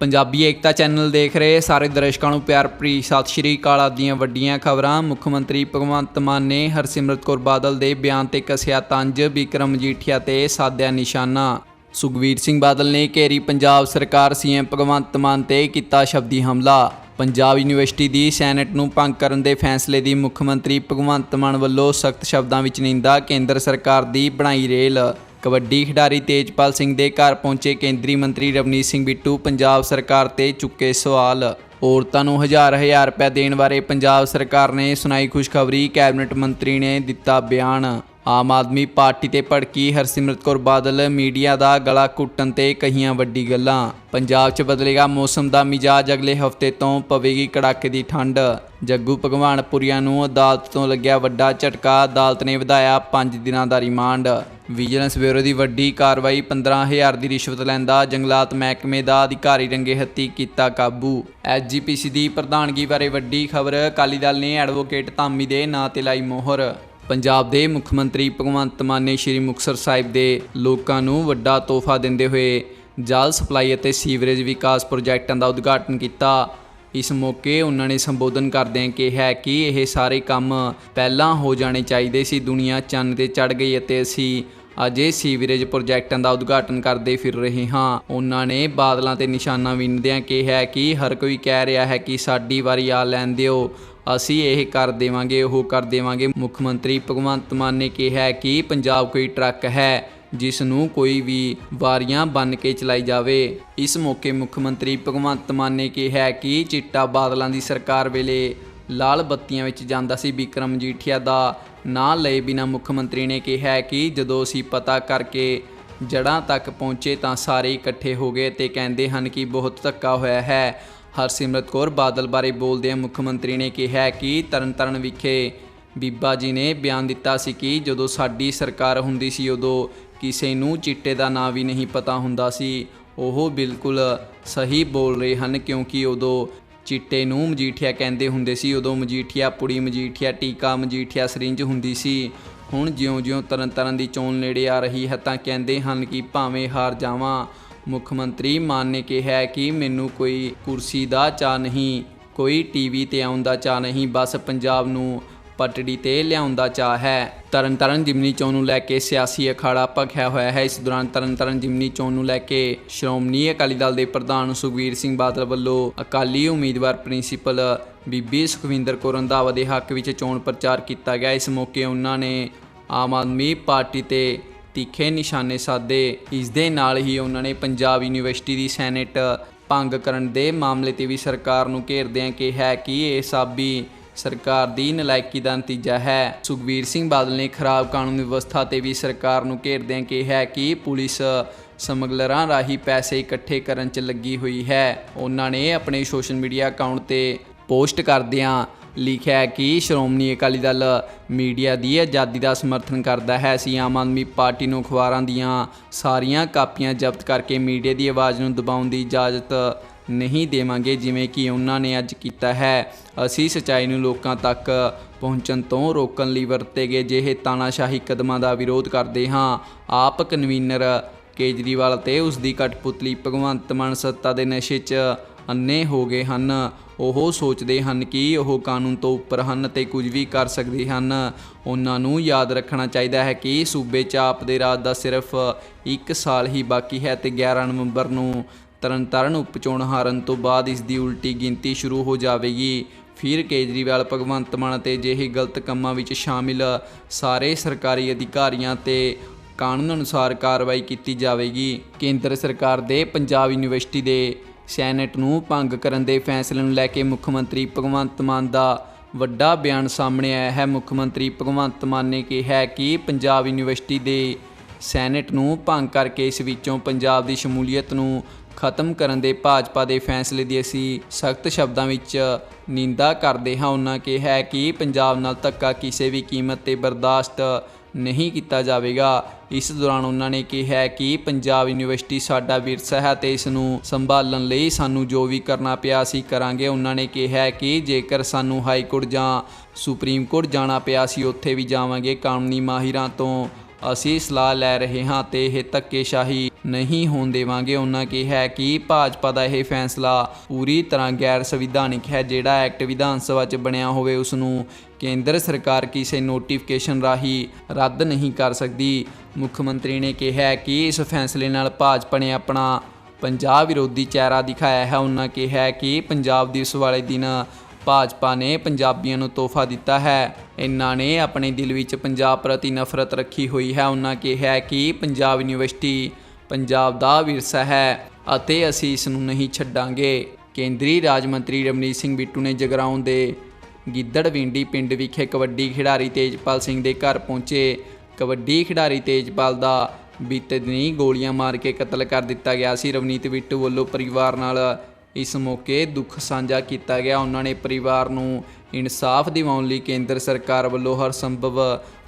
ਪੰਜਾਬੀ ਏਕਤਾ channel ਦੇਖ ਰਹੇ ਸਾਰੇ ਦਰਸ਼ਕਾਂ ਨੂੰ ਪਿਆਰ ਭਰੀ ਸਤਿ ਸ਼੍ਰੀ ਅਕਾਲ। ਆਪ ਦੀਆਂ ਵੱਡੀਆਂ ਖਬਰਾਂ, ਮੁੱਖ ਮੰਤਰੀ ਭਗਵੰਤ ਮਾਨ ਨੇ ਹਰਸਿਮਰਤ ਕੌਰ ਬਾਦਲ ਦੇ ਬਿਆਨ ਤੇ ਕਸਿਆ ਤੰਜ, ਵਿਕਰਮ ਮਜੀਠੀਆ ਤੇ ਸਾਧਿਆ ਨਿਸ਼ਾਨਾ। ਸੁਖਵੀਰ ਸਿੰਘ ਬਾਦਲ ਨੇ ਘੇਰੀ ਪੰਜਾਬ ਸਰਕਾਰ, ਸੀਐਮ ਭਗਵੰਤ ਮਾਨ ਤੇ ਕੀਤਾ ਸ਼ਬਦੀ ਹਮਲਾ। ਪੰਜਾਬ ਯੂਨੀਵਰਸਿਟੀ ਦੀ ਸੈਨੇਟ ਨੂੰ ਭੰਗ ਕਰਨ ਦੇ ਫੈਸਲੇ ਦੀ ਮੁੱਖ ਮੰਤਰੀ ਭਗਵੰਤ ਮਾਨ ਵੱਲੋਂ ਸਖਤ ਸ਼ਬਦਾਂ ਵਿੱਚ ਨਿੰਦਾ, ਕੇਂਦਰ ਸਰਕਾਰ ਦੀ ਬਣਾਈ ਰੇਲ। ਕਬੱਡੀ ਖਿਡਾਰੀ ਤੇਜਪਾਲ ਸਿੰਘ ਦੇ ਘਰ ਪਹੁੰਚੇ ਕੇਂਦਰੀ ਮੰਤਰੀ ਰਵਨੀਤ ਸਿੰਘ ਬਿੱਟੂ ਪੰਜਾਬ ਸਰਕਾਰ ਤੇ ਚੁੱਕੇ ਸਵਾਲ। ਔਰਤਾਂ ਨੂੰ ਹਜ਼ਾਰ ਹਜ਼ਾਰ ਰੁਪਏ ਦੇਣ ਬਾਰੇ ਪੰਜਾਬ ਸਰਕਾਰ ਨੇ ਸੁਣਾਈ ਖੁਸ਼ਖਬਰੀ, ਕੈਬਨਿਟ ਮੰਤਰੀ ਨੇ ਦਿੱਤਾ ਬਿਆਨ। ਆਮ ਆਦਮੀ ਪਾਰਟੀ ਤੇ ਭੜਕੀ ਹਰਸਿਮਰਤ ਕੌਰ ਬਾਦਲ, ਮੀਡੀਆ ਦਾ ਗਲਾ ਘੁੱਟਣ ਤੇ ਕਹੀਆਂ ਵੱਡੀ ਗੱਲਾਂ। ਪੰਜਾਬ 'ਚ ਬਦਲੇਗਾ ਮੌਸਮ ਦਾ ਮਿਜਾਜ, ਅਗਲੇ ਹਫ਼ਤੇ ਤੋਂ ਪਵੇਗੀ ਕੜਾਕੇ ਦੀ ਠੰਡ। ਜੱਗੂ ਭਗਵਾਨਪੁਰੀਆ ਨੂੰ ਅਦਾਲਤ ਤੋਂ ਲੱਗਿਆ ਵੱਡਾ ਝਟਕਾ, ਅਦਾਲਤ ਨੇ ਵਧਾਇਆ 5 ਦਿਨਾਂ ਦਾ ਰਿਮਾਂਡ। ਵਿਜੀਲੈਂਸ ਬਿਊਰੋ ਦੀ ਵੱਡੀ ਕਾਰਵਾਈ 15000 ਦੀ ਰਿਸ਼ਵਤ ਲੈਂਦਾ ਜੰਗਲਾਤ ਮਹਿਕਮੇ ਦਾ ਅਧਿਕਾਰੀ ਰੰਗੇ ਹੱਥੀ ਕੀਤਾ ਕਾਬੂ। ਐਸਜੀਪੀਸੀ ਦੀ ਪ੍ਰਧਾਨਗੀ ਬਾਰੇ ਵੱਡੀ ਖਬਰ ਅਕਾਲੀ ਦਲ ਨੇ ਐਡਵੋਕੇਟ ਧਾਮੀ ਦੇ ਨਾਂ ਤੇ ਲਾਈ ਮੋਹਰ। ਪੰਜਾਬ ਦੇ ਮੁੱਖ ਮੰਤਰੀ ਭਗਵੰਤ ਮਾਨ ਨੇ ਸ਼੍ਰੀ ਮੁਕਤਸਰ ਸਾਹਿਬ ਦੇ ਲੋਕਾਂ ਨੂੰ ਵੱਡਾ ਤੋਹਫਾ ਦਿੰਦੇ ਹੋਏ ਜਲ ਸਪਲਾਈ ਅਤੇ ਸੀਵਰੇਜ ਵਿਕਾਸ ਪ੍ਰੋਜੈਕਟਾਂ ਦਾ ਉਦਘਾਟਨ ਕੀਤਾ। ਇਸ ਮੌਕੇ ਉਹਨਾਂ ਨੇ ਸੰਬੋਧਨ ਕਰਦਿਆਂ ਕਿਹਾ ਕਿ ਇਹ ਸਾਰੇ ਕੰਮ ਪਹਿਲਾਂ ਹੋ ਜਾਣੇ ਚਾਹੀਦੇ ਸੀ, ਦੁਨੀਆ ਚੰਨ ਤੇ ਚੜ ਗਈ ਅਤੇ ਅਸੀਂ ਅਜੇ ਸੀਵਰੇਜ ਪ੍ਰੋਜੈਕਟਾਂ ਦਾ ਉਦਘਾਟਨ ਕਰਦੇ ਫਿਰ ਰਹੇ ਹਾਂ। ਉਹਨਾਂ ਨੇ ਬਾਦਲਾਂ ਤੇ ਨਿਸ਼ਾਨਾ ਵਿੰਨਦਿਆਂ ਕਿਹਾ ਕਿ ਹਰ ਕੋਈ ਕਹਿ ਰਿਹਾ ਹੈ ਕਿ ਸਾਡੀ ਵਾਰੀ ਆ, ਲੈਣ ਦਿਓ। ਅਸੀਂ ਇਹ ਕਰ ਦੇਵਾਂਗੇ, ਉਹ ਕਰ ਦੇਵਾਂਗੇ। ਮੁੱਖ ਮੰਤਰੀ ਭਗਵੰਤ ਮਾਨ ਨੇ ਕਿਹਾ ਕਿ ਪੰਜਾਬ ਕੋਈ ਟਰੱਕ ਹੈ ਜਿਸ ਨੂੰ ਕੋਈ ਵੀ ਵਾਰੀਆਂ ਬੰਨ ਕੇ ਚਲਾਈ ਜਾਵੇ। ਇਸ ਮੌਕੇ ਮੁੱਖ ਮੰਤਰੀ ਭਗਵੰਤ ਮਾਨ ਨੇ ਕਿਹਾ ਕਿ ਚਿੱਟਾ ਬਾਦਲਾਂ ਦੀ ਸਰਕਾਰ ਵੇਲੇ ਲਾਲ ਬੱਤੀਆਂ ਵਿੱਚ ਜਾਂਦਾ ਸੀ ਵਿਕਰਮ ਜੀਠੀਆ ਦਾ ਨਾਂ ਲਏ ਬਿਨਾ ਮੁੱਖ ਮੰਤਰੀ ਨੇ ਕਿਹਾ ਕਿ ਜਦੋਂ ਅਸੀਂ ਪਤਾ ਕਰਕੇ ਜੜ੍ਹਾਂ ਤੱਕ ਪਹੁੰਚੇ ਤਾਂ ਸਾਰੇ ਇਕੱਠੇ ਹੋ ਗਏ ਤੇ ਕਹਿੰਦੇ ਹਨ ਕਿ ਬਹੁਤ ਧੱਕਾ ਹੋਇਆ ਹੈ। ਹਰਸਿਮਰਤ ਕੌਰ ਬਾਦਲ ਬਾਰੇ ਬੋਲਦਿਆਂ ਮੁੱਖ ਮੰਤਰੀ ਨੇ ਕਿਹਾ ਕਿ ਤਰਨਤਾਰਨ ਵਿਖੇ ਬੀਬਾ ਜੀ ਨੇ ਬਿਆਨ ਦਿੱਤਾ ਸੀ ਕਿ ਜਦੋਂ ਸਾਡੀ ਸਰਕਾਰ ਹੁੰਦੀ ਸੀ, ਉਦੋਂ ਕਿਸੇ ਨੂੰ ਚਿੱਟੇ ਦਾ ਨਾਂ ਵੀ ਨਹੀਂ ਪਤਾ ਹੁੰਦਾ ਸੀ। ਉਹ ਬਿਲਕੁਲ ਸਹੀ ਬੋਲ ਰਹੇ ਹਨ ਕਿਉਂਕਿ ਉਦੋਂ ਚਿੱਟੇ ਨੂੰ ਮਜੀਠੀਆ ਕਹਿੰਦੇ ਹੁੰਦੇ ਸੀ, ਉਦੋਂ ਮਜੀਠੀਆ ਪੁੜੀ, ਮਜੀਠੀਆ ਟੀਕਾ, ਮਜੀਠੀਆ ਸਰਿੰਜ ਹੁੰਦੀ ਸੀ। ਹੁਣ ਜਿਉਂ-ਜਿਉਂ ਤਰਨਤਾਰਨ ਦੀ ਚੋਣ ਨੇੜੇ ਆ ਰਹੀ ਹੈ ਤਾਂ ਕਹਿੰਦੇ ਹਨ ਕਿ ਭਾਵੇਂ ਹਾਰ ਜਾਵਾਂ ਮੁੱਖ ਮੰਤਰੀ ਮਾਨ ਨੇ ਕਿਹਾ ਕਿ ਮੈਨੂੰ ਕੋਈ ਕੁਰਸੀ ਦਾ ਚਾਹ ਨਹੀਂ, ਕੋਈ ਟੀਵੀ ਤੇ ਆਉਣ ਦਾ ਚਾਹ ਨਹੀਂ, ਬਸ ਪੰਜਾਬ ਨੂੰ ਪਟੜੀ ਤੇ ਲਿਆਉਣ ਦਾ ਚਾਹ ਹੈ। ਤਰਨਤਾਰਨ ਜਿਮਨੀ ਚੋਣ ਨੂੰ ਲੈ ਕੇ ਸਿਆਸੀ ਅਖਾੜਾ ਭਖਿਆ ਹੋਇਆ ਹੈ। ਇਸ ਦੌਰਾਨ ਤਰਨਤਾਰਨ ਜਿਮਨੀ ਚੋਣ ਨੂੰ ਲੈ ਕੇ ਸ਼੍ਰੋਮਣੀ ਅਕਾਲੀ ਦਲ ਦੇ ਪ੍ਰਧਾਨ ਸੁਖਵੀਰ ਸਿੰਘ ਬਾਦਲ ਵੱਲੋਂ ਅਕਾਲੀ ਉਮੀਦਵਾਰ ਪ੍ਰਿੰਸੀਪਲ ਬੀਬੀ ਸੁਖਵਿੰਦਰ ਕੌਰ ਰੰਧਾਵਾ ਦੇ ਹੱਕ ਵਿੱਚ ਚੋਣ ਪ੍ਰਚਾਰ ਕੀਤਾ ਗਿਆ। ਇਸ ਮੌਕੇ ਉਹਨਾਂ ਨੇ ਆਮ ਆਦਮੀ ਪਾਰਟੀ ਤੇ ਤਿੱਖੇ ਨਿਸ਼ਾਨੇ ਸਾਧੇ ਇਸ ਦੇ ਨਾਲ ਹੀ ਉਹਨਾਂ ਨੇ ਪੰਜਾਬ ਯੂਨੀਵਰਸਿਟੀ ਦੀ ਸੈਨੇਟ ਭੰਗ ਕਰਨ ਦੇ ਮਾਮਲੇ ਤੇ ਵੀ ਸਰਕਾਰ ਨੂੰ ਘੇਰਦਿਆਂ ਕਿਹਾ ਕਿ ਇਹ ਸਾਬੀ ਸਰਕਾਰ ਦੀ ਨਲਾਇਕੀ ਦਾ ਨਤੀਜਾ ਹੈ। ਸੁਖਬੀਰ ਸਿੰਘ ਬਾਦਲ ਨੇ ਖਰਾਬ ਕਾਨੂੰਨ ਵਿਵਸਥਾ ਤੇ ਵੀ ਸਰਕਾਰ ਨੂੰ ਘੇਰਦਿਆਂ ਕਿਹਾ ਕਿ ਪੁਲਿਸ ਸਮਗਲਰਾਂ ਰਾਹੀਂ ਪੈਸੇ ਇਕੱਠੇ ਕਰਨ 'ਚ ਲੱਗੀ ਹੋਈ ਹੈ। ਉਹਨਾਂ ਨੇ ਆਪਣੇ ਸੋਸ਼ਲ ਮੀਡੀਆ ਅਕਾਊਂਟ ਤੇ ਪੋਸਟ ਕਰਦਿਆਂ ਲਿਖਿਆ ਹੈ ਕਿ ਸ਼੍ਰੋਮਣੀ ਅਕਾਲੀ ਦਲ ਮੀਡੀਆ ਦੀ ਆਜ਼ਾਦੀ ਦਾ ਸਮਰਥਨ ਕਰਦਾ ਹੈ। ਅਸੀਂ ਆਮ ਆਦਮੀ ਪਾਰਟੀ ਨੂੰ ਅਖਬਾਰਾਂ ਦੀਆਂ ਸਾਰੀਆਂ ਕਾਪੀਆਂ ਜ਼ਬਤ ਕਰਕੇ ਮੀਡੀਆ ਦੀ ਆਵਾਜ਼ ਨੂੰ ਦਬਾਉਣ ਦੀ ਇਜਾਜ਼ਤ ਨਹੀਂ ਦੇਵਾਂਗੇ, ਜਿਵੇਂ ਕਿ ਉਹਨਾਂ ਨੇ ਅੱਜ ਕੀਤਾ ਹੈ। ਅਸੀਂ ਸਚਾਈ ਨੂੰ ਲੋਕਾਂ ਤੱਕ ਪਹੁੰਚਣ ਤੋਂ ਰੋਕਣ ਲਈ ਵਰਤੇ ਗਏ ਜਿਹੇ ਤਾਨਾਸ਼ਾਹੀ ਕਦਮਾਂ ਦਾ ਵਿਰੋਧ ਕਰਦੇ ਹਾਂ। ਆਪ ਕਨਵੀਨਰ ਕੇਜਰੀਵਾਲ ਤੇ ਉਸ ਦੀ ਕਠਪੁਤਲੀ ਭਗਵੰਤ ਮਾਨ ਸੱਤਾ ਦੇ ਨਸ਼ੇ 'ਚ ਅੰਨੇ ਹੋ ਗਏ ਹਨ। ਉਹ ਸੋਚਦੇ ਹਨ ਕਿ ਉਹ ਕਾਨੂੰਨ ਤੋਂ ਉੱਪਰ ਹਨ ਤੇ ਕੁਝ ਵੀ ਕਰ ਸਕਦੇ ਹਨ। ਉਹਨਾਂ ਨੂੰ ਯਾਦ ਰੱਖਣਾ ਚਾਹੀਦਾ ਹੈ ਕਿ ਸੂਬੇ 'ਚ ਆਪ ਦੇ ਰਾਜ ਦਾ ਸਿਰਫ 1 ਸਾਲ ਹੀ ਬਾਕੀ ਹੈ ਤੇ 11 ਨਵੰਬਰ ਨੂੰ ਤਰਨਤਾਰਨ ਉਪਚੋਣ ਹਾਰਨ ਤੋਂ ਬਾਅਦ ਇਸ ਦੀ ਉਲਟੀ ਗਿਣਤੀ ਸ਼ੁਰੂ ਹੋ ਜਾਵੇਗੀ। ਫਿਰ ਕੇਜਰੀਵਾਲ, ਭਗਵੰਤ ਮਾਨ ਅਤੇ ਜਿਹੇ ਗਲਤ ਕੰਮਾਂ ਵਿੱਚ ਸ਼ਾਮਿਲ ਸਾਰੇ ਸਰਕਾਰੀ ਅਧਿਕਾਰੀਆਂ ਤੇ ਕਾਨੂੰਨ ਅਨੁਸਾਰ ਕਾਰਵਾਈ ਕੀਤੀ ਜਾਵੇਗੀ। ਕੇਂਦਰ ਸਰਕਾਰ ਦੇ ਪੰਜਾਬ ਯੂਨੀਵਰਸਿਟੀ ਦੇ ਸੈਨੇਟ ਨੂੰ ਭੰਗ ਕਰਨ ਦੇ ਫੈਸਲੇ ਨੂੰ ਲੈ ਕੇ ਮੁੱਖ ਮੰਤਰੀ ਭਗਵੰਤ ਮਾਨ ਦਾ ਵੱਡਾ ਬਿਆਨ ਸਾਹਮਣੇ ਆਇਆ ਹੈ। ਮੁੱਖ ਮੰਤਰੀ ਭਗਵੰਤ ਮਾਨ ਨੇ ਕਿਹਾ ਕਿ ਪੰਜਾਬ ਯੂਨੀਵਰਸਿਟੀ ਦੇ ਸੈਨੇਟ ਨੂੰ ਭੰਗ ਕਰਕੇ ਇਸ ਵਿੱਚੋਂ ਪੰਜਾਬ ਦੀ ਸ਼ਮੂਲੀਅਤ ਨੂੰ ਖਤਮ ਕਰਨ ਦੇ ਭਾਜਪਾ ਦੇ ਫੈਸਲੇ ਦੀ ਅਸੀਂ ਸਖਤ ਸ਼ਬਦਾਂ ਵਿੱਚ ਨਿੰਦਾ ਕਰਦੇ ਹਾਂ। ਉਹਨਾਂ ਕਿਹਾ ਕਿ ਪੰਜਾਬ ਨਾਲ ਧੱਕਾ ਕਿਸੇ ਵੀ ਕੀਮਤ ਤੇ ਬਰਦਾਸ਼ਤ ਨਹੀਂ ਕੀਤਾ ਜਾਵੇਗਾ। ਇਸ ਦੌਰਾਨ ਉਹਨਾਂ ਨੇ ਕਿਹਾ ਕਿ ਪੰਜਾਬ ਯੂਨੀਵਰਸਿਟੀ ਸਾਡਾ ਵਿਰਸਾ ਹੈ ਤੇ ਇਸ ਨੂੰ ਸੰਭਾਲਣ ਲਈ ਸਾਨੂੰ ਜੋ ਵੀ ਕਰਨਾ ਪਿਆ ਅਸੀਂ ਕਰਾਂਗੇ। ਉਹਨਾਂ ਨੇ ਕਿਹਾ ਕਿ ਜੇਕਰ ਸਾਨੂੰ ਹਾਈ ਕੋਰਟ ਜਾਂ ਸੁਪਰੀਮ ਕੋਰਟ ਜਾਣਾ ਪਿਆ ਸੀ ਉੱਥੇ ਵੀ ਜਾਵਾਂਗੇ। ਕਾਨੂੰਨੀ ਮਾਹਿਰਾਂ ਤੋਂ ਅਸੀਂ ਸਲਾਹ ਲੈ ਰਹੇ ਹਾਂ ਤੇ ਇਹ ਧੱਕੇਸ਼ਾਹੀ ਨਹੀਂ ਹੋਣ ਦੇਵਾਂਗੇ। ਉਹਨਾਂ ਕਿਹਾ ਕਿ ਭਾਜਪਾ ਦਾ ਇਹ ਫੈਸਲਾ ਪੂਰੀ ਤਰ੍ਹਾਂ ਗੈਰ ਸੰਵਿਧਾਨਿਕ ਹੈ। ਜਿਹੜਾ ਐਕਟ ਵਿਧਾਨ ਸਭਾ 'ਚ ਬਣਿਆ ਹੋਵੇ, ਉਸ ਨੂੰ ਕੇਂਦਰ ਸਰਕਾਰ ਕਿਸੇ ਨੋਟੀਫਿਕੇਸ਼ਨ ਰਾਹੀਂ ਰੱਦ ਨਹੀਂ ਕਰ ਸਕਦੀ। ਮੁੱਖ ਮੰਤਰੀ ਨੇ ਕਿਹਾ ਕਿ ਇਸ ਫੈਸਲੇ ਨਾਲ ਭਾਜਪਾ ਨੇ ਆਪਣਾ ਪੰਜਾਬ ਵਿਰੋਧੀ ਚਿਹਰਾ ਦਿਖਾਇਆ ਹੈ। ਉਹਨਾਂ ਕਿਹਾ ਕਿ ਪੰਜਾਬ ਦਿਵਸ ਵਾਲੇ ਦਿਨ ਭਾਜਪਾ ਨੇ ਪੰਜਾਬੀਆਂ ਨੂੰ ਤੋਹਫਾ ਦਿੱਤਾ ਹੈ। ਇਹਨਾਂ ਨੇ ਆਪਣੇ ਦਿਲ ਵਿੱਚ ਪੰਜਾਬ ਪ੍ਰਤੀ ਨਫ਼ਰਤ ਰੱਖੀ ਹੋਈ ਹੈ। ਉਹਨਾਂ ਕਿਹਾ ਕਿ ਪੰਜਾਬ ਯੂਨੀਵਰਸਿਟੀ ਪੰਜਾਬ ਦਾ ਵਿਰਸਾ ਹੈ ਅਤੇ ਅਸੀਂ ਇਸ ਨੂੰ ਨਹੀਂ ਛੱਡਾਂਗੇ। ਕੇਂਦਰੀ ਰਾਜ ਮੰਤਰੀ ਰਮਨੀਤ ਸਿੰਘ ਬਿੱਟੂ ਨੇ ਜਗਰਾਉਂ ਦੇ ਗਿੱਦੜਵਿੰਡੀ ਪਿੰਡ ਵਿਖੇ ਕਬੱਡੀ ਖਿਡਾਰੀ ਤੇਜਪਾਲ ਸਿੰਘ ਦੇ ਘਰ ਪਹੁੰਚੇ। ਕਬੱਡੀ ਖਿਡਾਰੀ ਤੇਜਪਾਲ ਦਾ ਬੀਤੇ ਦਿਨੀ ਗੋਲੀਆਂ ਮਾਰ ਕੇ ਕਤਲ ਕਰ ਦਿੱਤਾ ਗਿਆ ਸੀ। ਰਵਨੀਤ ਬਿੱਟੂ ਵੱਲੋਂ ਪਰਿਵਾਰ ਨਾਲ ਇਸ ਮੌਕੇ ਦੁੱਖ ਸਾਂਝਾ ਕੀਤਾ ਗਿਆ। ਉਹਨਾਂ ਨੇ ਪਰਿਵਾਰ ਨੂੰ ਇਨਸਾਫ ਦਿਵਾਉਣ ਲਈ ਕੇਂਦਰ ਸਰਕਾਰ ਵੱਲੋਂ ਹਰ ਸੰਭਵ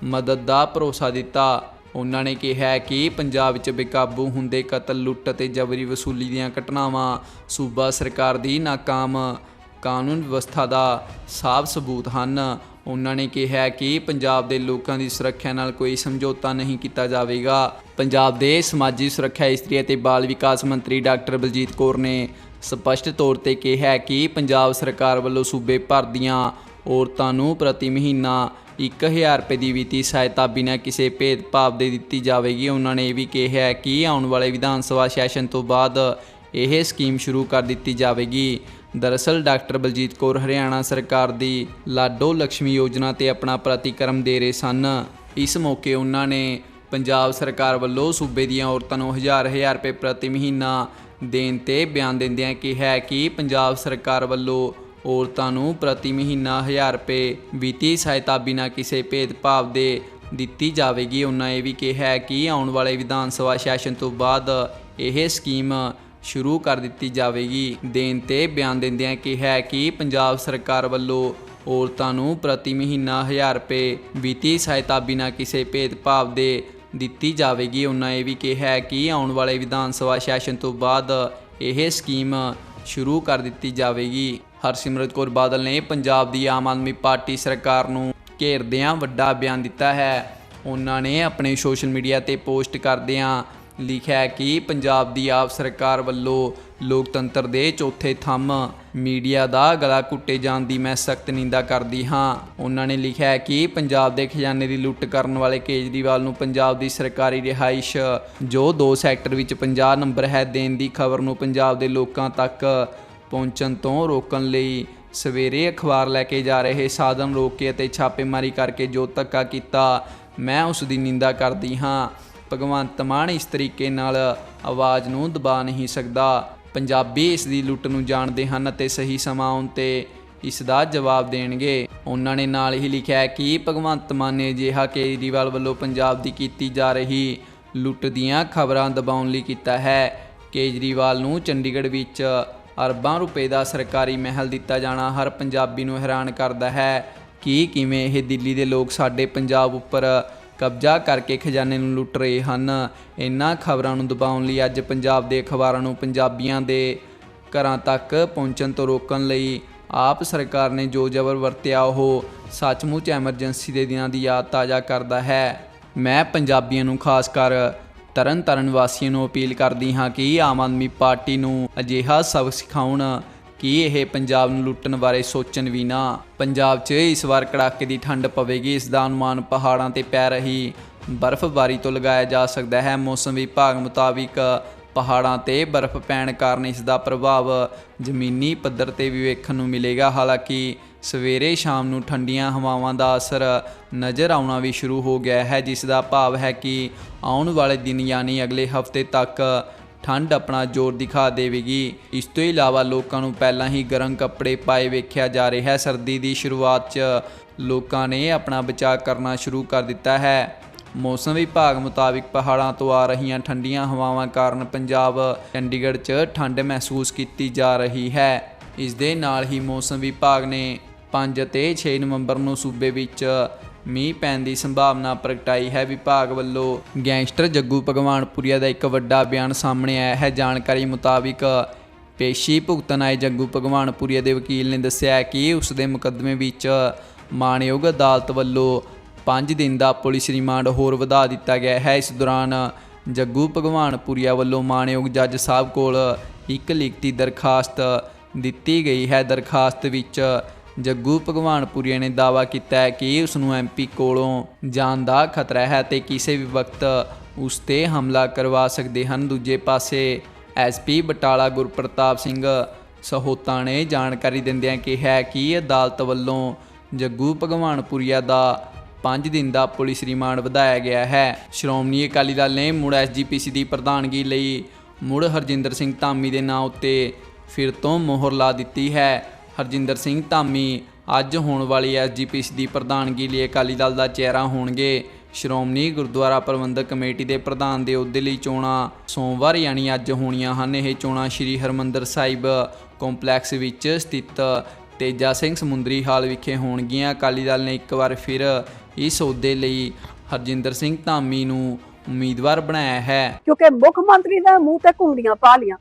ਮਦਦ ਦਾ ਭਰੋਸਾ ਦਿੱਤਾ। ਉਹਨਾਂ ਨੇ ਕਿਹਾ ਕਿ ਪੰਜਾਬ ਵਿੱਚ ਬੇਕਾਬੂ ਹੁੰਦੇ ਕਤਲ, ਲੁੱਟ ਅਤੇ ਜਬਰੀ ਵਸੂਲੀ ਦੀਆਂ ਘਟਨਾਵਾਂ ਸੂਬਾ ਸਰਕਾਰ ਦੀ ਨਾਕਾਮ ਕਾਨੂੰਨ ਵਿਵਸਥਾ ਦਾ ਸਾਫ਼ ਸਬੂਤ ਹਨ। ਉਹਨਾਂ ਨੇ ਕਿਹਾ ਕਿ ਪੰਜਾਬ ਦੇ ਲੋਕਾਂ ਦੀ ਸੁਰੱਖਿਆ ਨਾਲ ਕੋਈ ਸਮਝੌਤਾ ਨਹੀਂ ਕੀਤਾ ਜਾਵੇਗਾ। ਪੰਜਾਬ ਦੇ ਸਮਾਜੀ ਸੁਰੱਖਿਆ ਇਸਤਰੀ ਅਤੇ ਬਾਲ ਵਿਕਾਸ ਮੰਤਰੀ ਡਾਕਟਰ ਬਲਜੀਤ ਕੌਰ ਨੇ ਸਪਸ਼ਟ ਤੌਰ ਤੇ ਕਿਹਾ ਕਿ ਪੰਜਾਬ ਸਰਕਾਰ ਵੱਲੋਂ ਸੂਬੇ ਭਰ ਦੀਆਂ ਔਰਤਾਂ ਨੂੰ ਪ੍ਰਤੀ ਮਹੀਨਾ 1000 ਰੁਪਏ ਦੀ ਵਿੱਤੀ ਸਹਾਇਤਾ ਬਿਨਾਂ ਕਿਸੇ ਭੇਦਭਾਵ ਦੇ ਦਿੱਤੀ ਜਾਵੇਗੀ। ਉਹਨਾਂ ਨੇ ਇਹ ਵੀ ਕਿਹਾ ਕਿ ਆਉਣ ਵਾਲੇ ਵਿਧਾਨ ਸਭਾ ਸੈਸ਼ਨ ਤੋਂ ਬਾਅਦ ਇਹ ਸਕੀਮ ਸ਼ੁਰੂ ਕਰ ਦਿੱਤੀ ਜਾਵੇਗੀ। ਦਰਅਸਲ, ਡਾਕਟਰ ਬਲਜੀਤ ਕੌਰ ਹਰਿਆਣਾ ਸਰਕਾਰ ਦੀ ਲਾਡੋ ਲక్ష్ਮੀ ਯੋਜਨਾ ਤੇ ਆਪਣਾ ਪ੍ਰਤੀਕਰਮ ਦੇ ਰਹੇ ਸਨ। ਇਸ ਮੌਕੇ ਉਹਨਾਂ ਨੇ ਪੰਜਾਬ ਸਰਕਾਰ ਵੱਲੋਂ ਸੂਬੇ ਦੀਆਂ ਔਰਤਾਂ ਨੂੰ ਹਜ਼ਾਰ ਹਜ਼ਾਰ ਰੁਪਏ ਪ੍ਰਤੀ ਮਹੀਨਾ ਦੇਣ ਤੇ ਬਿਆਨ ਦਿੰਦਿਆਂ ਕਿਹਾ ਕਿ ਪੰਜਾਬ ਸਰਕਾਰ ਵੱਲੋਂ ਔਰਤਾਂ ਨੂੰ ਪ੍ਰਤੀ ਮਹੀਨਾ 1000 ਰੁਪਏ ਵਿੱਤੀ ਸਹਾਇਤਾ ਬਿਨਾਂ ਕਿਸੇ ਭੇਦਭਾਵ ਦੇ ਦਿੱਤੀ ਜਾਵੇਗੀ। ਉਹਨਾਂ ਇਹ ਵੀ ਕਿਹਾ ਕਿ ਆਉਣ ਵਾਲੇ ਵਿਧਾਨ ਸਭਾ ਸੈਸ਼ਨ ਤੋਂ ਬਾਅਦ ਇਹ ਸਕੀਮ ਸ਼ੁਰੂ ਕਰ ਦਿੱਤੀ ਜਾਵੇਗੀ। ਦੇਣ ਤੇ ਬਿਆਨ ਦਿੰਦਿਆਂ ਕਿਹਾ ਕਿ ਪੰਜਾਬ ਸਰਕਾਰ ਵੱਲੋਂ ਔਰਤਾਂ ਨੂੰ ਪ੍ਰਤੀ ਮਹੀਨਾ 1000 ਰੁਪਏ ਵਿੱਤੀ ਸਹਾਇਤਾ ਬਿਨਾਂ ਕਿਸੇ ਭੇਦਭਾਵ ਦੇ ਦਿੱਤੀ ਜਾਵੇਗੀ। ਉਹਨਾਂ ਇਹ ਵੀ ਕਿਹਾ ਕਿ ਆਉਣ ਵਾਲੇ ਵਿਧਾਨ ਸਭਾ ਸੈਸ਼ਨ ਤੋਂ ਬਾਅਦ ਇਹ ਸਕੀਮ ਸ਼ੁਰੂ ਕਰ ਦਿੱਤੀ ਜਾਵੇਗੀ। ਹਰਸਿਮਰਤ ਕੌਰ ਬਾਦਲ ਨੇ ਪੰਜਾਬ ਦੀ ਆਮ ਆਦਮੀ ਪਾਰਟੀ ਸਰਕਾਰ ਨੂੰ ਘੇਰਦਿਆਂ ਵੱਡਾ ਬਿਆਨ ਦਿੱਤਾ ਹੈ। ਉਹਨਾਂ ਨੇ ਆਪਣੇ ਸੋਸ਼ਲ ਮੀਡੀਆ ਤੇ ਪੋਸਟ ਕਰਦਿਆਂ ਲਿਖਿਆ ਕਿ ਪੰਜਾਬ ਦੀ ਆਪ ਸਰਕਾਰ ਵੱਲੋਂ ਲੋਕਤੰਤਰ ਦੇ ਚੌਥੇ ਥੰਮ ਮੀਡੀਆ ਦਾ ਗਲਾ ਕੁੱਟੇ ਜਾਣ ਦੀ ਮੈਂ ਸਖਤ ਨਿੰਦਾ ਕਰਦੀ ਹਾਂ। ਉਹਨਾਂ ਨੇ ਲਿਖਿਆ ਹੈ ਕਿ ਪੰਜਾਬ ਦੇ ਖਜ਼ਾਨੇ ਦੀ ਲੁੱਟ ਕਰਨ ਵਾਲੇ ਕੇਜਰੀਵਾਲ ਨੂੰ ਪੰਜਾਬ ਦੀ ਸਰਕਾਰੀ ਰਿਹਾਇਸ਼, ਜੋ 2 ਸੈਕਟਰ ਵਿੱਚ 50 ਨੰਬਰ ਹੈ, ਦੇਣ ਦੀ ਖਬਰ ਨੂੰ ਪੰਜਾਬ ਦੇ ਲੋਕਾਂ ਤੱਕ ਪਹੁੰਚਣ ਤੋਂ ਰੋਕਣ ਲਈ ਸਵੇਰੇ ਅਖਬਾਰ ਲੈ ਕੇ ਜਾ ਰਹੇ ਸਾਧਨ ਰੋਕ ਕੇ ਅਤੇ ਛਾਪੇਮਾਰੀ ਕਰਕੇ ਜੋ ਧੱਕਾ ਕੀਤਾ, ਮੈਂ ਉਸ ਦੀ ਨਿੰਦਾ ਕਰਦੀ ਹਾਂ। ਭਗਵੰਤ ਮਾਨ ਇਸ ਤਰੀਕੇ ਨਾਲ ਆਵਾਜ਼ ਨੂੰ ਦਬਾ ਨਹੀਂ ਸਕਦਾ। ਪੰਜਾਬੀ ਇਸ ਦੀ ਲੁੱਟ ਨੂੰ ਜਾਣਦੇ ਹਨ ਅਤੇ ਸਹੀ ਸਮਾਂ ਆਉਣ ਤੇ ਇਸ ਦਾ ਜਵਾਬ ਦੇਣਗੇ। ਉਹਨਾਂ ਨੇ ਨਾਲ ਹੀ ਲਿਖਿਆ ਕਿ ਭਗਵੰਤ ਮਾਨ ਨੇ ਅਜਿਹਾ ਕੇਜਰੀਵਾਲ ਵੱਲੋਂ ਪੰਜਾਬ ਦੀ ਕੀਤੀ ਜਾ ਰਹੀ ਲੁੱਟ ਦੀਆਂ ਖਬਰਾਂ ਦਬਾਉਣ ਲਈ ਕੀਤਾ ਹੈ। ਕੇਜਰੀਵਾਲ ਨੂੰ ਚੰਡੀਗੜ੍ਹ ਵਿੱਚ ਅਰਬਾਂ ਰੁਪਏ ਦਾ ਸਰਕਾਰੀ ਮਹਿਲ ਦਿੱਤਾ ਜਾਣਾ ਹਰ ਪੰਜਾਬੀ ਨੂੰ ਹੈਰਾਨ ਕਰਦਾ ਹੈ ਕਿ ਕਿਵੇਂ ਇਹ ਦਿੱਲੀ ਦੇ ਲੋਕ ਸਾਡੇ ਪੰਜਾਬ ਉੱਪਰ ਕਬਜ਼ਾ ਕਰਕੇ ਖਜ਼ਾਨੇ ਨੂੰ ਲੁੱਟ ਰਹੇ ਹਨ। ਇਹਨਾਂ ਖਬਰਾਂ ਨੂੰ ਦਬਾਉਣ ਲਈ ਅੱਜ ਪੰਜਾਬ ਦੇ ਅਖਬਾਰਾਂ ਨੂੰ ਪੰਜਾਬੀਆਂ ਦੇ ਘਰਾਂ ਤੱਕ ਪਹੁੰਚਣ ਤੋਂ ਰੋਕਣ ਲਈ ਆਪ ਸਰਕਾਰ ਨੇ ਜੋ ਜ਼ਬਰ ਵਰਤਿਆ, ਉਹ ਸੱਚਮੁੱਚ ਐਮਰਜੈਂਸੀ ਦੇ ਦਿਨਾਂ ਦੀ ਯਾਦ ਤਾਜ਼ਾ ਕਰਦਾ ਹੈ। ਮੈਂ ਪੰਜਾਬੀਆਂ ਨੂੰ ਖਾਸ ਕਰ ਤਰਨ ਤਾਰਨ ਵਾਸੀਆਂ ਨੂੰ ਅਪੀਲ ਕਰਦੀ ਹਾਂ ਕਿ ਆਮ ਆਦਮੀ ਪਾਰਟੀ ਨੂੰ ਅਜਿਹਾ ਸਬਕ ਸਿਖਾਉਣ ਕਿ ਇਹ ਪੰਜਾਬ ਨੂੰ ਲੁੱਟਣ ਬਾਰੇ ਸੋਚਣ ਵੀ ਨਾ। ਪੰਜਾਬ 'ਚ ਇਸ ਵਾਰ ਕੜਾਕੇ ਦੀ ਠੰਡ ਪਵੇਗੀ, ਇਸ ਦਾ ਅਨੁਮਾਨ ਪਹਾੜਾਂ ਤੇ ਪੈ ਰਹੀ ਬਰਫ਼ਬਾਰੀ ਤੋਂ ਲਗਾਇਆ ਜਾ ਸਕਦਾ ਹੈ। ਮੌਸਮ ਵਿਭਾਗ ਮੁਤਾਬਿਕ ਪਹਾੜਾਂ ਤੇ ਬਰਫ਼ ਪੈਣ ਕਾਰਨ ਇਸ ਦਾ ਪ੍ਰਭਾਵ ਜ਼ਮੀਨੀ ਪੱਧਰ ਤੇ ਵੀ ਵੇਖਣ ਨੂੰ ਮਿਲੇਗਾ। ਹਾਲਾਂਕਿ ਸਵੇਰੇ ਸ਼ਾਮ ਨੂੰ ਠੰਡੀਆਂ ਹਵਾਵਾਂ ਦਾ ਅਸਰ ਨਜ਼ਰ ਆਉਣਾ ਵੀ ਸ਼ੁਰੂ ਹੋ ਗਿਆ ਹੈ, ਜਿਸ ਦਾ ਭਾਵ ਹੈ ਕਿ ਆਉਣ ਵਾਲੇ ਦਿਨ ਯਾਨੀ ਅਗਲੇ ਹਫ਼ਤੇ ਤੱਕ ਠੰਡ ਆਪਣਾ ਜ਼ੋਰ ਦਿਖਾ ਦੇਵੇਗੀ। ਇਸ ਤੋਂ ਇਲਾਵਾ ਲੋਕਾਂ ਨੂੰ ਪਹਿਲਾਂ ਹੀ ਗਰਮ ਕੱਪੜੇ ਪਾਏ ਵੇਖਿਆ ਜਾ ਰਿਹਾ ਹੈ। ਸਰਦੀ ਦੀ ਸ਼ੁਰੂਆਤ 'ਚ ਲੋਕਾਂ ਨੇ ਆਪਣਾ ਬਚਾਅ ਕਰਨਾ ਸ਼ੁਰੂ ਕਰ ਦਿੱਤਾ ਹੈ। ਮੌਸਮ ਵਿਭਾਗ ਮੁਤਾਬਿਕ ਪਹਾੜਾਂ ਤੋਂ ਆ ਰਹੀਆਂ ਠੰਡੀਆਂ ਹਵਾਵਾਂ ਕਾਰਨ ਪੰਜਾਬ, ਚੰਡੀਗੜ੍ਹ 'ਚ ਠੰਡ ਮਹਿਸੂਸ ਕੀਤੀ ਜਾ ਰਹੀ ਹੈ। ਇਸ ਦੇ ਨਾਲ ਹੀ ਮੌਸਮ ਵਿਭਾਗ ਨੇ 5 ਅਤੇ 6 ਨਵੰਬਰ ਨੂੰ ਸੂਬੇ ਵਿੱਚ ਮੀਂਹ ਪੈਣ ਦੀ ਸੰਭਾਵਨਾ ਪ੍ਰਗਟਾਈ ਹੈ। ਵਿਭਾਗ ਵੱਲੋਂ ਗੈਂਗਸਟਰ ਜੱਗੂ ਭਗਵਾਨਪੁਰੀਆ ਦਾ ਇੱਕ ਵੱਡਾ ਬਿਆਨ ਸਾਹਮਣੇ ਆਇਆ ਹੈ। ਜਾਣਕਾਰੀ ਮੁਤਾਬਿਕ ਪੇਸ਼ੀ ਭੁਗਤਣ ਆਏ ਜੱਗੂ ਭਗਵਾਨਪੁਰੀਆ ਦੇ ਵਕੀਲ ਨੇ ਦੱਸਿਆ ਕਿ ਉਸ ਦੇ ਮੁਕੱਦਮੇ ਵਿੱਚ ਮਾਣਯੋਗ ਅਦਾਲਤ ਵੱਲੋਂ 5 ਦਿਨ ਦਾ ਪੁਲਿਸ ਰਿਮਾਂਡ ਹੋਰ ਵਧਾ ਦਿੱਤਾ ਗਿਆ ਹੈ। ਇਸ ਦੌਰਾਨ ਜੱਗੂ ਭਗਵਾਨਪੁਰੀਆ ਵੱਲੋਂ ਮਾਣਯੋਗ ਜੱਜ ਸਾਹਿਬ ਕੋਲ ਇੱਕ ਲਿਖਤੀ ਦਰਖਾਸਤ ਦਿੱਤੀ ਗਈ ਹੈ। ਦਰਖਾਸਤ ਵਿੱਚ ਜੱਗੂ ਭਗਵਾਨਪੁਰੀਆ ਨੇ ਦਾਅਵਾ ਕੀਤਾ ਹੈ ਕਿ ਉਸ ਨੂੰ ਐਮਪੀ ਕੋਲੋਂ ਜਾਣ ਦਾ ਖਤਰਾ ਹੈ ਤੇ ਕਿਸੇ ਵੀ ਵਕਤ ਉਸ ਤੇ ਹਮਲਾ ਕਰਵਾ ਸਕਦੇ ਹਨ। ਦੂਜੇ ਪਾਸੇ ਐਸਪੀ ਬਟਾਲਾ ਗੁਰਪ੍ਰਤਾਪ ਸਿੰਘ ਸਹੋਤਾ ਨੇ ਜਾਣਕਾਰੀ ਦਿੰਦਿਆਂ ਕਿਹਾ ਕਿ ਅਦਾਲਤ ਵੱਲੋਂ ਜੱਗੂ ਭਗਵਾਨਪੁਰੀਆ ਦਾ 5 ਦਿਨ ਦਾ ਪੁਲਿਸ ਰਿਮਾਂਡ ਵਧਾਇਆ ਗਿਆ ਹੈ, ਸ਼੍ਰੋਮਣੀ ਅਕਾਲੀ ਦਲ ਨੇ ਮੁੜ ਐਸਜੀਪੀਸੀ ਦੀ ਪ੍ਰਧਾਨਗੀ ਲਈ ਮੁੜ ਹਰਜਿੰਦਰ ਸਿੰਘ ਧਾਮੀ ਦੇ ਨਾਂ ਉੱਤੇ ਫਿਰ ਤੋਂ ਮੋਹਰ ਲਾ ਦਿੱਤੀ ਹੈ। ਹਰਜਿੰਦਰ ਸਿੰਘ ਧਾਮੀ। ਅੱਜ ਹੋਣ ਵਾਲੀ ਐਸਜੀਪੀਸੀ ਦੀ ਪ੍ਰਧਾਨਗੀ ਲਈ ਅਕਾਲੀ ਦਲ ਦਾ ਚਿਹਰਾ ਹੋਣਗੇ। ਸ਼੍ਰੋਮਣੀ ਗੁਰਦੁਆਰਾ ਪ੍ਰਬੰਧਕ ਕਮੇਟੀ ਦੇ ਪ੍ਰਧਾਨ ਦੇ ਅਹੁਦੇ ਲਈ ਚੋਣਾਂ ਸੋਮਵਾਰ ਯਾਨੀ ਅੱਜ ਹੋਣੀਆਂ ਹਨ। ਇਹ ਚੋਣਾਂ ਸ੍ਰੀ ਹਰਮੰਦਰ ਸਾਹਿਬ ਕੰਪਲੈਕਸ ਵਿੱਚ ਸਥਿਤ ਤੇਜਾ ਸਿੰਘ ਸਮੁੰਦਰੀ ਹਾਲ ਵਿਖੇ ਹੋਣਗੀਆਂ। ਅਕਾਲੀ ਦਲ ਨੇ ਇੱਕ ਵਾਰ ਫਿਰ ਇਸ ਅਹੁਦੇ ਲਈ ਹਰਜਿੰਦਰ ਸਿੰਘ ਧਾਮੀ ਨੂੰ ਉਮੀਦਵਾਰ ਬਣਾਇਆ ਹੈ। ਕਿਉਂਕਿ ਮੁੱਖ ਮੰਤਰੀ ਦੇ ਮੂੰਹ ਤੇ ਘੁੰਗੜੀਆਂ ਪਾ ਲੀਆਂ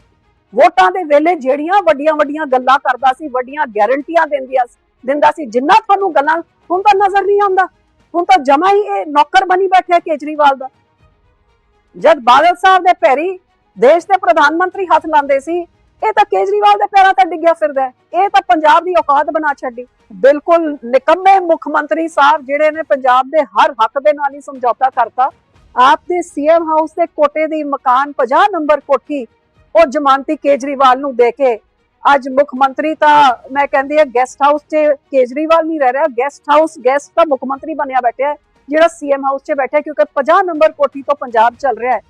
ਵੋਟਾਂ ਦੇ ਵੇਲੇ ਜਿਹੜੀਆਂ ਵੱਡੀਆਂ ਵੱਡੀਆਂ ਗੱਲਾਂ ਕਰਦਾ ਸੀ, ਵੱਡੀਆਂ ਗਾਰੰਟੀਆਂ ਦਿੰਦੀਆਂ ਦਿੰਦਾ ਸੀ, ਜਿੰਨਾ ਤੁਹਾਨੂੰ ਗੱਲਾਂ, ਹੁਣ ਤਾਂ ਨਜ਼ਰ ਨਹੀਂ ਆਉਂਦਾ। ਹੁਣ ਤਾਂ ਜਮਾ ਹੀ ਇਹ ਨੌਕਰ ਬਣੀ ਬੈਠਿਆ ਕੇਜਰੀਵਾਲ ਦਾ। ਜਦ ਬਾਦਲ ਸਾਹਿਬ ਦੇ ਪੈਰੀ ਦੇਸ਼ ਦੇ ਪ੍ਰਧਾਨ ਮੰਤਰੀ ਹੱਥ ਲਾਉਂਦੇ ਸੀ, ਇਹ ਤਾਂ ਕੇਜਰੀਵਾਲ ਦੇ ਪੈਰਾਂ ਤੇ ਡਿੱਗਿਆ ਫਿਰਦਾ ਇਹ ਤਾਂ ਪੰਜਾਬ ਦੀ ਔਕਾਤ ਬਣਾ ਛੱਡੀ। ਬਿਲਕੁਲ ਨਿਕੰਮੇ ਮੁੱਖ ਮੰਤਰੀ ਸਾਹਿਬ ਜਿਹੜੇ ਨੇ ਪੰਜਾਬ ਦੇ ਹਰ ਹੱਕ ਦੇ ਨਾਲ ਹੀ ਸਮਝੌਤਾ ਕਰਤਾ। ਆਪ ਦੇ ਸੀਐਮ ਹਾਊਸ ਦੇ ਕੋਟੇ ਦੀ ਮਕਾਨ 50 ਨੰਬਰ ਕੋਠੀ ਉਹ ਜ਼ਮਾਨਤੀ ਕੇਜਰੀਵਾਲ ਨੂੰ ਦੇ ਕੇ ਅੱਜ ਮੁੱਖ ਮੰਤਰੀ ਤਾਂ ਮੈਂ ਕਹਿੰਦੀ ਹੈ ਗੈਸਟ ਹਾਊਸ 'ਚ ਕੇਜਰੀਵਾਲ ਨਹੀਂ ਰਹਿ ਰਿਹਾ ਗੈਸਟ ਹਾਊਸ ਗੈਸਟ ਤਾਂ ਮੁੱਖ ਮੰਤਰੀ ਬਣਿਆ ਬੈਠਿਆ ਜਿਹੜਾ ਸੀਐਮ ਹਾਊਸ 'ਚ ਬੈਠਾ ਕਿਉਂਕਿ 50 ਨੰਬਰ ਕੋਠੀ ਤੋਂ ਪੰਜਾਬ ਚੱਲ ਰਿਹਾ ਹੈ।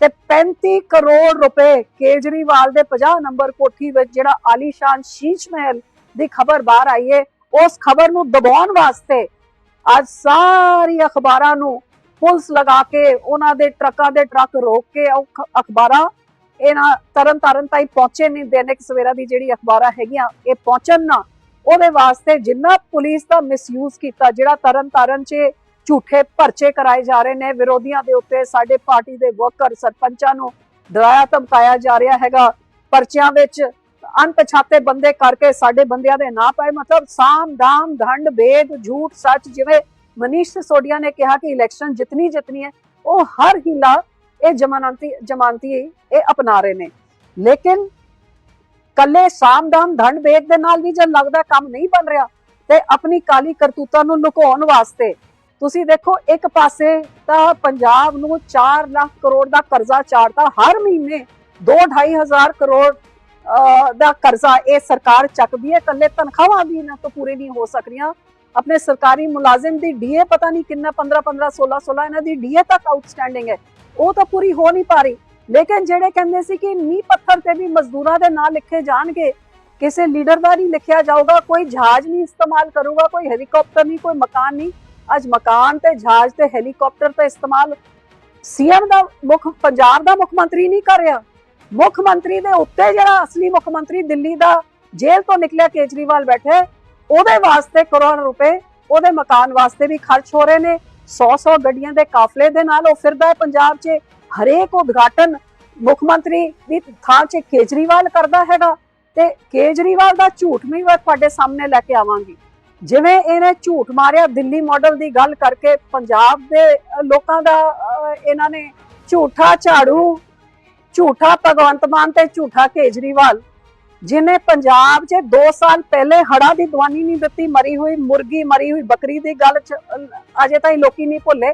ਤੇ 35 ਕਰੋੜ ਰੁਪਏ ਕੇਜਰੀਵਾਲ ਦੇ 50 ਨੰਬਰ ਕੋਠੀ ਵਿੱਚ ਜਿਹੜਾ ਆਲੀਸ਼ਾਨ ਸ਼ੀਸ਼ ਮਹਿਲ ਦੀ ਖਬਰ ਬਾਹਰ ਆਈ ਹੈ, ਉਸ ਖਬਰ ਨੂੰ ਦਬਾਉਣ ਵਾਸਤੇ ਅੱਜ ਸਾਰੀ ਅਖਬਾਰਾਂ ਨੂੰ ਪੁਲਿਸ ਲਗਾ ਕੇ ਉਹਨਾਂ ਦੇ ਟਰੱਕਾਂ ਦੇ ਟਰੱਕ ਰੋਕ ਕੇ ਉਹ ਇਹ ਨਾ ਇਹਨਾਂ ਤਰਨ ਤਾਰਨ ਤਾਈ ਪਹੁੰਚੇ ਨਹੀਂ ਦੈਨਿਕ ਸਵੇਰਾ ਦੀ ਜਿਹੜੀ ਅਖਬਾਰਾਂ ਹੈਗੀਆਂ, ਇਹ ਪਹੁੰਚਣ ਨਾ, ਉਹਦੇ ਵਾਸਤੇ ਜਿੰਨਾ ਪੁਲਿਸ ਦਾ ਮਿਸਯੂਜ਼ ਕੀਤਾ, ਜਿਹੜਾ ਤਰਨ ਤਾਰਨ 'ਚ ਝੂਠੇ ਪਰਚੇ ਕਰਾਏ ਜਾ ਰਹੇ ਨੇ, ਵਿਰੋਧੀਆਂ ਦੇ ਉੱਤੇ ਸਾਡੇ ਪਾਰਟੀ ਦੇ ਵਰਕਰ, ਸਰਪੰਚਾਂ ਨੂੰ ਡਰਾਇਆ ਧਮਕਾਇਆ ਜਾ ਰਿਹਾ ਹੈਗਾ, ਪਰਚਿਆਂ ਵਿੱਚ ਅਣਪਛਾਤੇ ਬੰਦੇ ਕਰਕੇ ਸਾਡੇ ਬੰਦਿਆਂ ਦੇ ਨਾਂ ਪਏ, ਮਤਲਬ ਸਾਮ ਦਾਮ ਧੰਡ ਭੇਦ ਝੂਠ, ਸੱਚ, ਜਿਵੇਂ ਮਨੀਸ਼ ਸਿਸੋਦੀਆ ਨੇ ਕਿਹਾ ਕਿ ਇਲੈਕਸ਼ਨ ਜਿਤਨੀ ਜਿਤਨੀ ਹੈ, ਉਹ ਹਰ ਹੀਲਾ ਇਹ ਜਮਾਨਤੀ ਜਮਾਨਤੀ ਇਹ ਅਪਣਾ ਰਹੇ ਨੇ। ਲੇਕਿਨ ਕੱਲੇ ਸਾਮਦਾਮ ਧੰਡ ਵੇਗ ਦੇ ਨਾਲ ਵੀ ਜਦ ਲੱਗਦਾ ਕੰਮ ਨਹੀਂ ਬਣ ਰਿਹਾ ਤੇ ਆਪਣੀ ਕਾਲੀ ਕਰਤੂਤਾਂ ਨੂੰ ਲੁਕਾਉਣ ਵਾਸਤੇ ਤੁਸੀਂ ਦੇਖੋ ਇੱਕ ਪਾਸੇ ਤਾਂ ਪੰਜਾਬ ਨੂੰ 4 ਲੱਖ ਕਰੋੜ ਦਾ ਕਰਜ਼ਾ ਚਾੜਤਾ ਹਰ ਮਹੀਨੇ 2.5 ਹਜ਼ਾਰ ਕਰੋੜ ਅਹ, ਦਾ ਕਰਜ਼ਾ ਇਹ ਸਰਕਾਰ ਚੱਕਦੀ ਹੈ ਕੱਲੇ ਤਨਖਾਹਾਂ ਵੀ ਇਹਨਾਂ ਤੋਂ ਪੂਰੇ ਨਹੀਂ ਹੋ ਸਕਦੀਆਂ। ਆਪਣੇ ਸਰਕਾਰੀ ਮੁਲਾਜ਼ਮ ਦੀ ਡੀਏ ਪਤਾ ਨਹੀਂ ਕਿੰਨਾ 15 15 16 16 ਇਹਨਾਂ ਦੀ ਡੀਏ ਤੱਕ ਆਊਟਸਟੈਂਡਿੰਗ ਹੈ। ਉਹ ਤਾਂ ਪੂਰੀ ਹੋ ਨਹੀਂ ਪਾ ਰਹੀ। ਲੇਕਿਨ ਜਿਹੜੇ ਕਹਿੰਦੇ ਸੀ ਕਿ ਨੀ ਪੱਥਰ ਤੇ ਵੀ ਮਜ਼ਦੂਰਾਂ ਦੇ ਨਾਂ ਲਿਖੇ ਜਾਣਗੇ, ਕਿਸੇ ਲੀਡਰ ਦਾ ਨਹੀਂ ਲਿਖਿਆ ਜਾਊਗਾ, ਕੋਈ ਜਹਾਜ਼ ਨਹੀਂ ਇਸਤੇਮਾਲ ਕਰੂਗਾ, ਕੋਈ ਹੈਲੀਕਾਪਟਰ ਨਹੀਂ, ਕੋਈ ਮਕਾਨ ਨਹੀਂ। ਅੱਜ ਮਕਾਨ ਤੇ ਜਹਾਜ਼ ਤੇ ਹੈਲੀਕਾਪਟਰ ਤੇ ਇਸਤੇਮਾਲ ਸੀਐਮ ਦਾ ਮੁੱਖ, ਪੰਜਾਬ ਦਾ ਮੁੱਖ ਮੰਤਰੀ ਨਹੀਂ ਕਰ ਰਿਹਾ। ਮੁੱਖ ਮੰਤਰੀ ਦੇ ਉੱਤੇ ਜਿਹੜਾ ਅਸਲੀ ਮੁੱਖ ਮੰਤਰੀ ਦਿੱਲੀ ਦਾ ਜੇਲ੍ਹ ਤੋਂ ਨਿਕਲਿਆ ਕੇਜਰੀਵਾਲ ਬੈਠੇ ਉਹਦੇ ਵਾਸਤੇ ਕਰੋੜ ਰੁਪਏ, ਉਹਦੇ ਮਕਾਨ ਵਾਸਤੇ ਵੀ ਖਰਚ ਹੋ ਰਹੇ ਨੇ। 100-100 ਗੱਡੀਆਂ ਦੇ ਕਾਫਲੇ ਦੇ ਨਾਲ ਉਹ ਫਿਰਦਾ ਹੈ ਪੰਜਾਬ 'ਚ। ਹਰੇਕ ਉਦਘਾਟਨ ਮੁੱਖ ਮੰਤਰੀ ਦੀ ਥਾਂ 'ਚ ਕੇਜਰੀਵਾਲ ਕਰਦਾ ਹੈਗਾ। ਤੇ ਕੇਜਰੀਵਾਲ ਦਾ ਝੂਠ ਵੀ ਮੈਂ ਤੁਹਾਡੇ ਸਾਹਮਣੇ ਲੈ ਕੇ ਆਵਾਂਗੀ। ਜਿਵੇਂ ਇਹਨੇ ਝੂਠ ਮਾਰਿਆ, ਦਿੱਲੀ ਮਾਡਲ ਦੀ ਗੱਲ ਕਰਕੇ ਪੰਜਾਬ ਦੇ ਲੋਕਾਂ ਦਾ ਇਹਨਾਂ ਨੇ ਝੂਠਾ ਝਾੜੂ, ਝੂਠਾ ਭਗਵੰਤ ਮਾਨ ਤੇ ਝੂਠਾ ਕੇਜਰੀਵਾਲ ਜਿਨੇ ਪੰਜਾਬ 'ਚ 2 ਸਾਲ ਪਹਿਲੇ ਹੜਾ ਦੀ ਦਵਾਨੀ ਨਹੀਂ ਦਿੱਤੀ, ਮਰੀ ਹੋਈ ਮੁਰਗੀ, ਮਰੀ ਹੋਈ ਬੱਕਰੀ ਦੀ ਗੱਲ ਅਜੇ ਤਾਈਂ ਲੋਕੀ ਨਹੀਂ ਭੁੱਲੇ।